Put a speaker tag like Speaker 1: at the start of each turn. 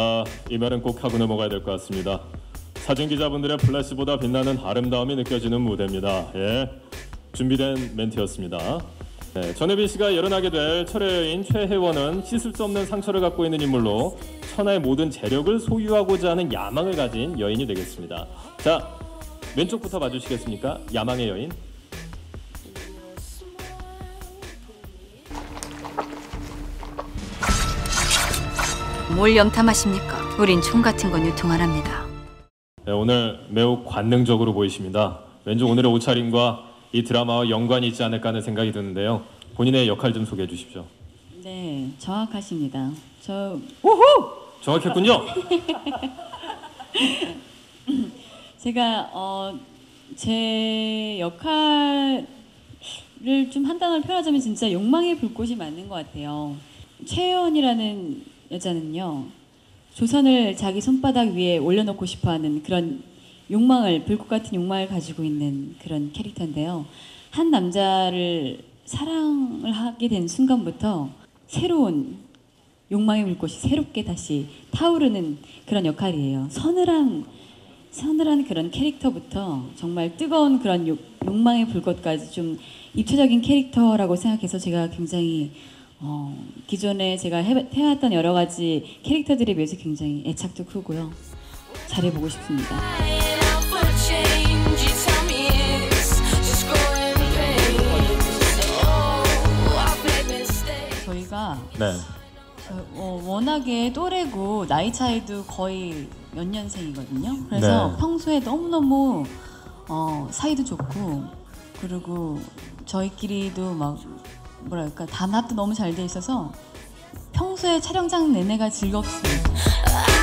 Speaker 1: 아, 이 말은 꼭 하고 넘어가야 될 것 같습니다. 사진 기자분들의 플래시보다 빛나는 아름다움이 느껴지는 무대입니다. 예, 준비된 멘트였습니다. 네, 전혜빈 씨가 열연하게 될 철의 여인 최혜원은 씻을 수 없는 상처를 갖고 있는 인물로 천하의 모든 재력을 소유하고자 하는 야망을 가진 여인이 되겠습니다. 자, 왼쪽부터 봐주시겠습니까? 야망의 여인.
Speaker 2: 뭘 염탐하십니까? 우린 총 같은 건 유통 안 합니다.
Speaker 1: 네, 오늘 매우 관능적으로 보이십니다. 왠지 오늘의 옷차림과 이 드라마와 연관이 있지 않을까 하는 생각이 드는데요. 본인의 역할 좀 소개해 주십시오.
Speaker 3: 네, 정확하십니다. 저
Speaker 1: 정확했군요.
Speaker 3: 제가 어, 제 역할을 좀 한 단어로 표현하자면 진짜 욕망의 불꽃이 맞는 것 같아요. 최혜원이라는 여자는요, 조선을 자기 손바닥 위에 올려놓고 싶어 하는 그런 욕망을 불꽃 같은 욕망을 가지고 있는 그런 캐릭터인데요. 한 남자를 사랑을 하게 된 순간부터 새로운 욕망의 불꽃이 새롭게 다시 타오르는 그런 역할이에요. 서늘한 서늘한 그런 캐릭터부터 정말 뜨거운 그런 욕, 욕망의 불꽃까지 좀 입체적인 캐릭터라고 생각해서 제가 굉장히 어, 기존에 제가 해, 해왔던 여러 가지 캐릭터들에 비해서 굉장히 애착도 크고요. 잘해보고 싶습니다. 저희가
Speaker 1: 네.
Speaker 3: 저, 어, 워낙에 또래고 나이 차이도 거의 몇 년생이거든요. 그래서
Speaker 1: 네.
Speaker 3: 평소에 너무너무 어, 사이도 좋고 그리고 저희끼리도 막 뭐랄까 단합도 너무 잘 돼 있어서 평소에 촬영장 내내가 즐겁습니다.